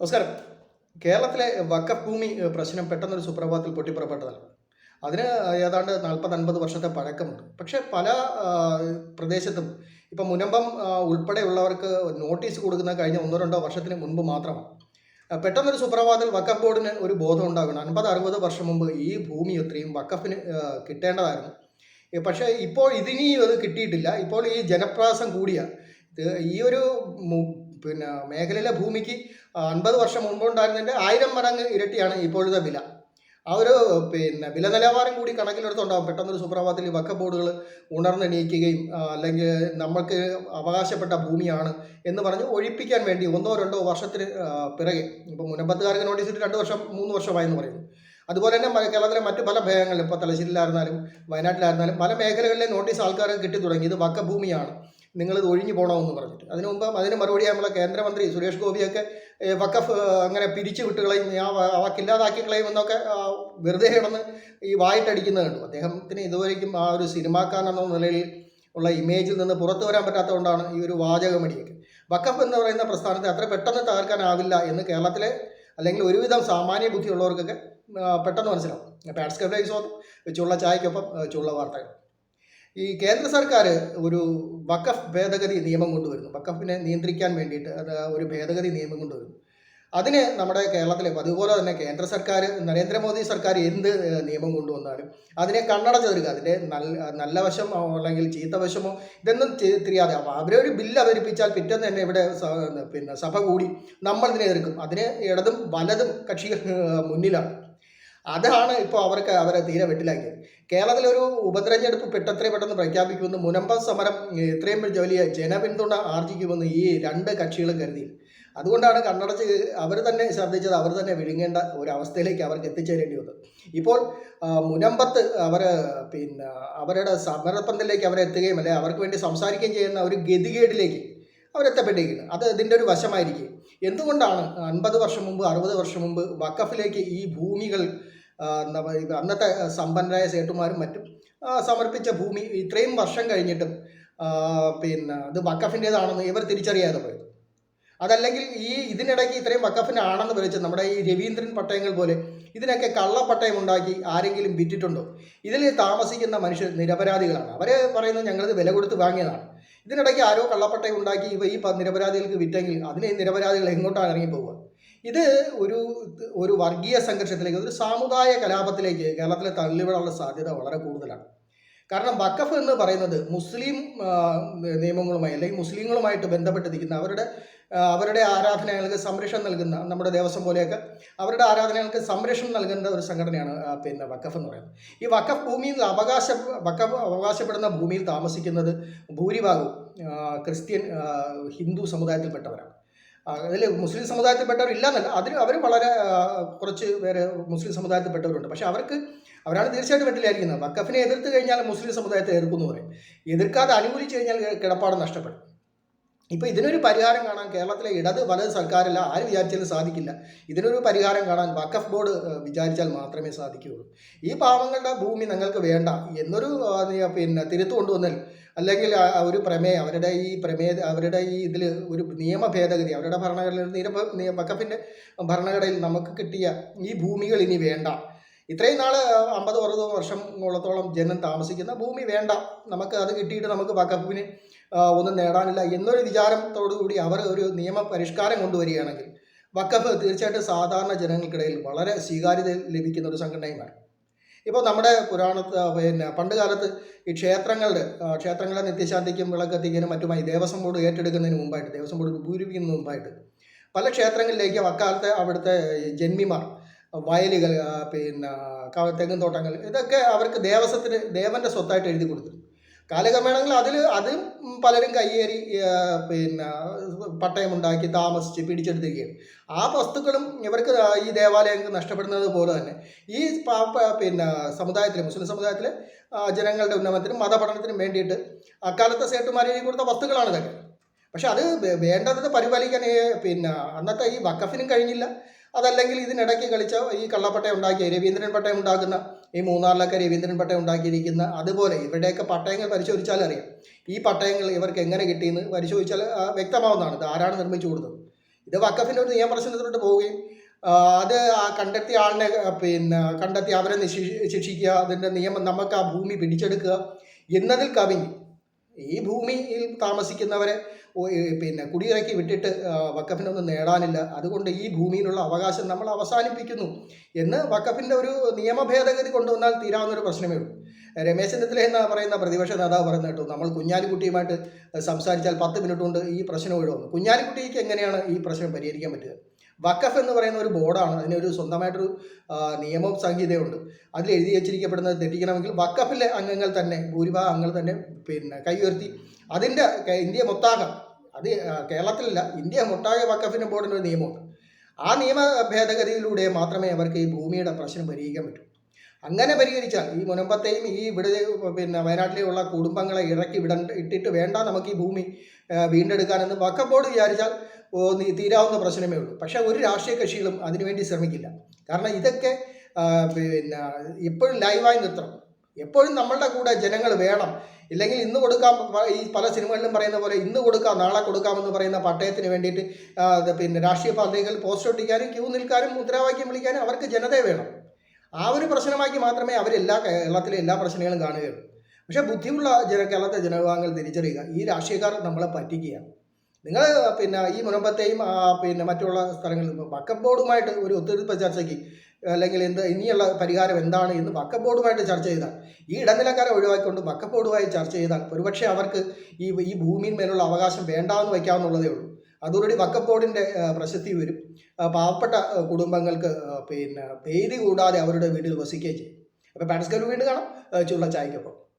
നമസ്കാരം. കേരളത്തിലെ വക്കഫ് ഭൂമി പ്രശ്നം പെട്ടെന്നൊരു സുപ്രഭാതത്തിൽ പൊട്ടിപ്പുറപ്പെട്ടതാണ്. അതിന് ഏതാണ്ട് നാൽപ്പത് അൻപത് വർഷത്തെ പഴക്കമുണ്ട്. പക്ഷേ പല പ്രദേശത്തും ഇപ്പം മുനമ്പം ഉൾപ്പെടെയുള്ളവർക്ക് നോട്ടീസ് കൊടുക്കുന്ന കഴിഞ്ഞ ഒന്നോ രണ്ടോ വർഷത്തിന് മുൻപ് മാത്രമാണ്. പെട്ടെന്നൊരു സുപ്രഭാതത്തിൽ വക്കഫ് ബോർഡിന് ഒരു ബോധം ഉണ്ടാകണം അൻപത് അറുപത് വർഷം മുമ്പ് ഈ ഭൂമി എത്രയും വക്കഫിന് കിട്ടേണ്ടതായിരുന്നു. പക്ഷേ ഇപ്പോൾ ഇതിനി അത് കിട്ടിയിട്ടില്ല. ഇപ്പോൾ ഈ ജനപ്രാസം കൂടിയ ഈ ഒരു പിന്നെ മേഖലയിലെ ഭൂമിക്ക് അൻപത് വർഷം മുമ്പുണ്ടായിരുന്നതിന്റെ ആയിരം മടങ്ങ് ഇരട്ടിയാണ് ഇപ്പോഴത്തെ വില. ആ ഒരു പിന്നെ വില നിലവാരം കൂടി കണക്കിലെടുത്തുണ്ടാകും പെട്ടെന്നൊരു സുപ്രഭാതത്തിൽ വക്ക ബോർഡുകൾ ഉണർന്നെണീക്കുകയും അല്ലെങ്കിൽ നമ്മൾക്ക് അവകാശപ്പെട്ട ഭൂമിയാണ് എന്ന് പറഞ്ഞ് ഒഴിപ്പിക്കാൻ വേണ്ടി ഒന്നോ രണ്ടോ വർഷത്തിന് പിറകെ ഇപ്പം മുനമ്പത്തുകാർക്ക് നോട്ടീസ് ഇട്ട് രണ്ട് വർഷം മൂന്ന് വർഷമായെന്ന് പറയുന്നു. അതുപോലെ തന്നെ കേരളത്തിലെ മറ്റു പല ഭേദങ്ങളിലും ഇപ്പോൾ തലശ്ശേരിയിലായിരുന്നാലും വയനാട്ടിലായിരുന്നാലും പല മേഖലകളിലെ നോട്ടീസ് ആൾക്കാർക്ക് കിട്ടി തുടങ്ങി ഇത് വക്ക ഭൂമിയാണ്. നിങ്ങളിത് ഒഴിഞ്ഞു പോകണമെന്ന് പറഞ്ഞിട്ട്. അതിനു മുമ്പ് അതിന് മറുപടി നമ്മളെ കേന്ദ്രമന്ത്രി സുരേഷ് ഗോപിയൊക്കെ വക്കഫ് അങ്ങനെ പിരിച്ചു വിട്ട് കളയും ആ വാക്കില്ലാതാക്കി കളയും എന്നൊക്കെ വെറുതെ കിടന്ന് ഈ വായിട്ടടിക്കുന്നത് കണ്ടു. അദ്ദേഹത്തിന് ഇതുവരേക്കും ആ ഒരു സിനിമാക്കാരൻ എന്ന നിലയിൽ ഉള്ള ഇമേജിൽ നിന്ന് പുറത്തു വരാൻ പറ്റാത്തതുകൊണ്ടാണ് ഈ ഒരു വാചകമടിയൊക്കെ. വക്കഫ് എന്ന് പറയുന്ന പ്രസ്ഥാനത്തെ അത്ര പെട്ടെന്ന് തകർക്കാനാവില്ല എന്ന് കേരളത്തിലെ അല്ലെങ്കിൽ ഒരുവിധം സാമാന്യ ബുദ്ധിയുള്ളവർക്കൊക്കെ പെട്ടെന്ന് മനസ്സിലാവും. പാറ്റ്സ് കബ്ലൈസോ ചുള്ള ചായക്കൊപ്പം ചുള്ള വാർത്തകൾ. ഈ കേന്ദ്ര സർക്കാർ ഒരു വഖഫ് ഭേദഗതി നിയമം കൊണ്ടുവരുന്നു. വഖഫിനെ നിയന്ത്രിക്കാൻ വേണ്ടിയിട്ട് അത് ഒരു ഭേദഗതി നിയമം കൊണ്ടുവരുന്നു. അതിന് നമ്മുടെ കേരളത്തിലെ അതുപോലെ തന്നെ കേന്ദ്ര സർക്കാർ നരേന്ദ്രമോദി സർക്കാർ എന്ത് നിയമം കൊണ്ടുവന്നാലും അതിനെ കണ്ണടച്ച് തീർക്കുക അതിന്റെ നല്ല നല്ല അല്ലെങ്കിൽ ചീത്ത വശമോ ഇതൊന്നും തിരിയാതെ അവരെ അവരൊരു ബില്ല് അവതരിപ്പിച്ചാൽ പിറ്റേന്ന് തന്നെ ഇവിടെ പിന്നെ സഭ കൂടി നമ്മൾ ഇതിനെ എതിർക്കും. അതിന് ഇടതും വലതും കക്ഷികൾ മുന്നിലാണ്. അതാണ് ഇപ്പോൾ അവർക്ക് അവരെ തീരെ വെട്ടിലാക്കിയത്. കേരളത്തിലൊരു ഉപതെരഞ്ഞെടുപ്പ് പെട്ടെത്രയും പെട്ടെന്ന് പ്രഖ്യാപിക്കുമെന്ന് മുനമ്പ സമരം ഇത്രയും വലിയ ജനപിന്തുണ ആർജിക്കുമെന്ന് ഈ രണ്ട് കക്ഷികളും കരുതി. അതുകൊണ്ടാണ് കണ്ണടച്ച് അവർ തന്നെ ശ്രദ്ധിച്ചത് അവർ തന്നെ വിഴുങ്ങേണ്ട ഒരു അവസ്ഥയിലേക്ക് അവർക്ക് എത്തിച്ചേരേണ്ടി വന്നത്. ഇപ്പോൾ മുനമ്പത്ത് അവർ പിന്നെ അവരുടെ സമരപ്പന്തലിലേക്ക് അവരെത്തുകയും അല്ലെ അവർക്ക് വേണ്ടി സംസാരിക്കുകയും ചെയ്യുന്ന ഒരു ഗതികേടിലേക്ക് അവരെത്തപ്പെട്ടിരിക്കുന്നു അത് ഇതിന്റെ ഒരു വശമായിരിക്കും. എന്തുകൊണ്ടാണ് അൻപത് വർഷം മുമ്പ് അറുപത് വർഷം മുമ്പ് വക്കഫിലേക്ക് ഈ ഭൂമികൾ ആ, പറയുക അന്നത്തെ സമ്പന്നരായ സേട്ടുമാരും മറ്റും സമർപ്പിച്ച ഭൂമി ഇത്രയും വർഷം കഴിഞ്ഞിട്ടും പിന്നെ ഇത് വക്കഫിന്റേതാണെന്ന് ഇവർ തിരിച്ചറിയാതെ പോയത് അതല്ലെങ്കിൽ ഈ ഇതിനിടയ്ക്ക് ഇത്രയും വക്കഫിന്റെ ആണെന്ന് വിളിച്ച് നമ്മുടെ ഈ രവീന്ദ്രൻ പട്ടയങ്ങൾ പോലെ ഇതിനൊക്കെ കള്ളപ്പട്ടയം ഉണ്ടാക്കി ആരെങ്കിലും വിറ്റിട്ടുണ്ടോ? ഇതിൽ താമസിക്കുന്ന മനുഷ്യർ നിരപരാധികളാണ്. അവർ പറയുന്നത് ഞങ്ങളിത് വില കൊടുത്ത് വാങ്ങിയതാണ്. ഇതിനിടയ്ക്ക് ആരോ കള്ളപ്പട്ടയം ഉണ്ടാക്കി ഇവ ഈ നിരപരാധികൾക്ക് വിറ്റെങ്കിൽ അതിന് നിരപരാധികൾ എങ്ങോട്ടാണ് ഇറങ്ങി പോവുക ഇത് ഒരു ഒരു വർഗീയ സംഘർഷത്തിലേക്ക് ഒരു സാമുദായ കലാപത്തിലേക്ക് കേരളത്തിലെ തള്ളിവിടാനുള്ള സാധ്യത വളരെ കൂടുതലാണ്. കാരണം വഖഫ് എന്ന് പറയുന്നത് മുസ്ലിം നിയമങ്ങളുമായി അല്ലെങ്കിൽ മുസ്ലിങ്ങളുമായിട്ട് ബന്ധപ്പെട്ടിരിക്കുന്ന അവരുടെ അവരുടെ ആരാധനകൾക്ക് സംരക്ഷണം നൽകുന്ന നമ്മുടെ ദേവസ്വം പോലെയൊക്കെ അവരുടെ ആരാധനകൾക്ക് സംരക്ഷണം നൽകുന്ന ഒരു സംഘടനയാണ് പിന്നെ വഖഫ് എന്ന് പറയുന്നത്. ഈ വഖഫ് ഭൂമിയിൽ അവകാശ വഖഫ് അവകാശപ്പെടുന്ന ഭൂമിയിൽ താമസിക്കുന്നത് ഭൂരിഭാഗവും ക്രിസ്ത്യൻ ഹിന്ദു സമുദായത്തിൽപ്പെട്ടവരാണ്. അതിൽ മുസ്ലിം സമുദായത്തിൽപ്പെട്ടവർ ഇല്ലാന്നല്ല. അതിൽ അവർ വളരെ കുറച്ച് പേര് മുസ്ലിം സമുദായത്തിൽപ്പെട്ടവരുണ്ട്. പക്ഷേ അവർക്ക് അവരാണ് തീർച്ചയായിട്ടും വെട്ടിലായിരിക്കുന്നത് വക്കഫിനെ എതിർത്ത് കഴിഞ്ഞാൽ മുസ്ലിം സമുദായത്തെ എതിർക്കുന്നു പറയും. എതിർക്കാതെ അനുകൂലിച്ച് കഴിഞ്ഞാൽ കിടപ്പാടം നഷ്ടപ്പെടും. ഇപ്പോൾ ഇതിനൊരു പരിഹാരം കാണാൻ കേരളത്തിലെ ഇടത് വലത് സർക്കാരില്ല ആരും വിചാരിച്ചാലും സാധിക്കില്ല. ഇതിനൊരു പരിഹാരം കാണാൻ വഖഫ് ബോർഡ് വിചാരിച്ചാൽ മാത്രമേ സാധിക്കുകയുള്ളൂ. ഈ പാവങ്ങളുടെ ഭൂമി നിങ്ങൾക്ക് വേണ്ട എന്നൊരു പിന്നെ തിരുത്തു കൊണ്ടുവന്നാൽ അല്ലെങ്കിൽ ഒരു പ്രമേയം അവരുടെ ഈ പ്രമേയ അവരുടെ ഈ ഇതിൽ ഒരു നിയമ ഭേദഗതി അവരുടെ ഭരണഘടനയിൽ നിരപ നിയ- വഖഫിന്റെ ഭരണഘടനയിൽ നമുക്ക് കിട്ടിയ ഈ ഭൂമികൾ ഇനി വേണ്ട. ഇത്രയും നാൾ അമ്പത് അറുപത് വർഷങ്ങളത്തോളം ജനം താമസിക്കുന്ന ഭൂമി വേണ്ട. നമുക്ക് അത് കിട്ടിയിട്ട് നമുക്ക് വക്കപ്പിന് ഒന്നും നേടാനില്ല എന്നൊരു വിചാരത്തോടു കൂടി അവർ ഒരു നിയമ പരിഷ്കാരം കൊണ്ടുവരികയാണെങ്കിൽ വക്കഫ് തീർച്ചയായിട്ടും സാധാരണ ജനങ്ങൾക്കിടയിൽ വളരെ സ്വീകാര്യത ലഭിക്കുന്ന ഒരു സംഘടനയുമാണ്. ഇപ്പോൾ നമ്മുടെ പുരാണ പിന്നെ പണ്ട് കാലത്ത് ഈ ക്ഷേത്രങ്ങളുടെ ക്ഷേത്രങ്ങളെ നിത്യശാന്തിക്കും വിളക്കെത്തിക്കാനും മറ്റുമായി ദേവസ്വം ബോർഡ് ഏറ്റെടുക്കുന്നതിന് മുമ്പായിട്ട് ദേവസ്വം ബോർഡ് രൂപീകരിക്കുന്നതിന് മുമ്പായിട്ട് പല ക്ഷേത്രങ്ങളിലേക്ക് അക്കാലത്തെ അവിടുത്തെ ജന്മിമാർ വയലുകൾ പിന്നെ തെങ്ങും തോട്ടങ്ങൾ ഇതൊക്കെ അവർക്ക് ദേവസ്വത്തിന് ദേവന്റെ സ്വത്തായിട്ട് എഴുതി കൊടുത്തു കാലക്രമേണങ്ങളിൽ അതിൽ അത് പലരും കയ്യേറി പിന്നെ പട്ടയമുണ്ടാക്കി താമസിച്ച് പിടിച്ചെടുത്തിരിക്കുകയാണ്. ആ വസ്തുക്കളും ഇവർക്ക് ഈ ദേവാലയങ്ങൾക്ക് നഷ്ടപ്പെടുന്നത് പോലെ തന്നെ ഈ പിന്നെ സമുദായത്തിലെ മുസ്ലിം സമുദായത്തിൽ ജനങ്ങളുടെ ഉന്നമനത്തിനും മതപഠനത്തിനും വേണ്ടിയിട്ട് അക്കാലത്തെ സേട്ടുമാർ എഴുതി കൊടുത്ത വസ്തുക്കളാണ് ഇതൊക്കെ. പക്ഷെ അത് വേണ്ടത് പരിപാലിക്കാൻ പിന്നെ അന്നത്തെ ഈ വക്കഫിനും കഴിഞ്ഞില്ല. അതല്ലെങ്കിൽ ഇതിനിടയ്ക്ക് കളിച്ച ഈ കള്ളപ്പട്ടയം ഉണ്ടാക്കിയ രവീന്ദ്രൻ പട്ടയം ഉണ്ടാക്കുന്ന ഈ മൂന്നാറിലൊക്കെ രവീന്ദ്രൻ പട്ടയം ഉണ്ടാക്കിയിരിക്കുന്ന അതുപോലെ ഇവരുടെയൊക്കെ പട്ടയങ്ങൾ പരിശോധിച്ചാൽ അറിയാം. ഈ പട്ടയങ്ങൾ ഇവർക്ക് എങ്ങനെ കിട്ടിയെന്ന് പരിശോധിച്ചാൽ വ്യക്തമാവുന്നതാണ്. ഇത് ആരാണ് നിർമ്മിച്ചു കൊടുത്തത്? ഇത് വക്കഫിന്റെ ഒരു നിയമപ്രശ്നത്തിലോട്ട് പോവുകയും അത് കണ്ടെത്തിയ ആളിനെ പിന്നെ കണ്ടെത്തി അവരെ ശിക്ഷിക്കുക അതിന്റെ നിയമം നമുക്ക് ആ ഭൂമി പിടിച്ചെടുക്കുക എന്നതിൽ കവിഞ്ഞ് ഈ ഭൂമിയിൽ താമസിക്കുന്നവരെ പിന്നെ കുടിയിറക്കി വിട്ടിട്ട് വക്കഫിനൊന്നും നേടാനില്ല. അതുകൊണ്ട് ഈ ഭൂമിയിലുള്ള അവകാശം നമ്മൾ അവസാനിപ്പിക്കുന്നു എന്ന് വക്കഫിന്റെ ഒരു നിയമ ഭേദഗതി കൊണ്ടുവന്നാൽ തീരാവുന്നൊരു പ്രശ്നമേ ഉള്ളൂ. രമേശ് ചെന്നിത്തല എന്ന് പറയുന്ന പ്രതിപക്ഷ നേതാവ് പറയുന്ന കേട്ടു. നമ്മൾ കുഞ്ഞാലിക്കുട്ടിയുമായിട്ട് സംസാരിച്ചാൽ പത്ത് മിനിറ്റ് കൊണ്ട് ഈ പ്രശ്നം ഒഴിവാകും. കുഞ്ഞാലിക്കുട്ടിക്ക് എങ്ങനെയാണ് ഈ പ്രശ്നം പരിഹരിക്കാൻ പറ്റുക? വക്കഫ് എന്ന് പറയുന്ന ഒരു ബോർഡാണ്. അതിനൊരു സ്വന്തമായിട്ടൊരു നിയമവും സംഹിതയുണ്ട്. അതിൽ എഴുതി വെച്ചിരിക്കപ്പെടുന്നത് തെറ്റിക്കണമെങ്കിൽ വക്കഫിലെ അംഗങ്ങൾ തന്നെ ഭൂരിഭാഗം അംഗങ്ങൾ തന്നെ പിന്നെ കൈ ഉയർത്തി അതിന്റെ ഇന്ത്യ മൊത്താകം അത് കേരളത്തിലല്ല ഇന്ത്യ മൊട്ടാകെ വക്കഫിന്റെ ബോർഡിന്റെ ഒരു നിയമമുണ്ട്. ആ നിയമ ഭേദഗതിയിലൂടെ മാത്രമേ അവർക്ക് ഈ ഭൂമിയുടെ പ്രശ്നം പരിഹരിക്കാൻ പറ്റൂ. അങ്ങനെ പരിഹരിച്ചാൽ ഈ മുനമ്പത്തെയും ഈ ഇവിടെ പിന്നെ വയനാട്ടിലെയുള്ള കുടുംബങ്ങളെ ഇറക്കി വിടണ്ട ഇട്ടിട്ട് വേണ്ട നമുക്ക് ഈ ഭൂമി വീണ്ടെടുക്കാനെന്ന് വക്കം ബോർഡ് വിചാരിച്ചാൽ തീരാവുന്ന പ്രശ്നമേ ഉള്ളൂ. പക്ഷേ ഒരു രാഷ്ട്രീയ കക്ഷികളും അതിനുവേണ്ടി ശ്രമിക്കില്ല. കാരണം ഇതൊക്കെ പിന്നെ എപ്പോഴും ലൈവായി നിർത്തണം. എപ്പോഴും നമ്മളുടെ കൂടെ ജനങ്ങൾ വേണം. ഇല്ലെങ്കിൽ ഇന്ന് കൊടുക്കാം ഈ പല സിനിമകളിലും പറയുന്ന പോലെ ഇന്ന് കൊടുക്കാം നാളെ കൊടുക്കാമെന്ന് പറയുന്ന പട്ടയത്തിന് വേണ്ടിയിട്ട് പിന്നെ രാഷ്ട്രീയ പാർട്ടികൾ പോസ്റ്റ് ഒട്ടിക്കാനും ക്യൂ നിൽക്കാനും മുദ്രാവാക്യം വിളിക്കാനും അവർക്ക് ജനതയെ വേണം. ആ ഒരു പ്രശ്നമാക്കി മാത്രമേ അവരെല്ലാ കേരളത്തിലെ എല്ലാ പ്രശ്നങ്ങളും കാണുകയുള്ളൂ. പക്ഷേ ബുദ്ധിയുള്ള ജന കേരളത്തെ ജനവിഭാഗങ്ങൾ തിരിച്ചറിയുക ഈ രാഷ്ട്രീയക്കാർ നമ്മളെ പറ്റിക്കുകയാണ് നിങ്ങൾ പിന്നെ ഈ മുനമ്പത്തെയും പിന്നെ മറ്റുള്ള സ്ഥലങ്ങളിൽ വക്കഫ് ബോർഡുമായിട്ട് ഒരു ഒത്തുതീർപ്പ് ചർച്ചയ്ക്ക് അല്ലെങ്കിൽ എന്ത് ഇനിയുള്ള പരിഹാരം എന്താണ് എന്ന് വക്കഫ് ബോർഡുമായിട്ട് ചർച്ച ചെയ്താൽ ഈ ഇടനിലക്കാരെ ഒഴിവാക്കിക്കൊണ്ട് വക്കഫ് ബോർഡുമായി ചർച്ച ചെയ്താൽ ഒരുപക്ഷെ അവർക്ക് ഈ ഈ ഭൂമിയിൽ മേലുള്ള അവകാശം വേണ്ടാന്ന് വയ്ക്കാവുന്നുള്ളതേ ഉള്ളൂ. അതോടുകൂടി വക്കപ്പോടിന്റെ പ്രശസ്തി വരും. പാവപ്പെട്ട കുടുംബങ്ങൾക്ക് പിന്നെ പേര് കൂടാതെ അവരുടെ വീട്ടിൽ വസിക്കുകയും ചെയ്യും. അപ്പോൾ പാരസ്കർ വീട് കാണാം. ചുള്ള ചായക്കൊപ്പം.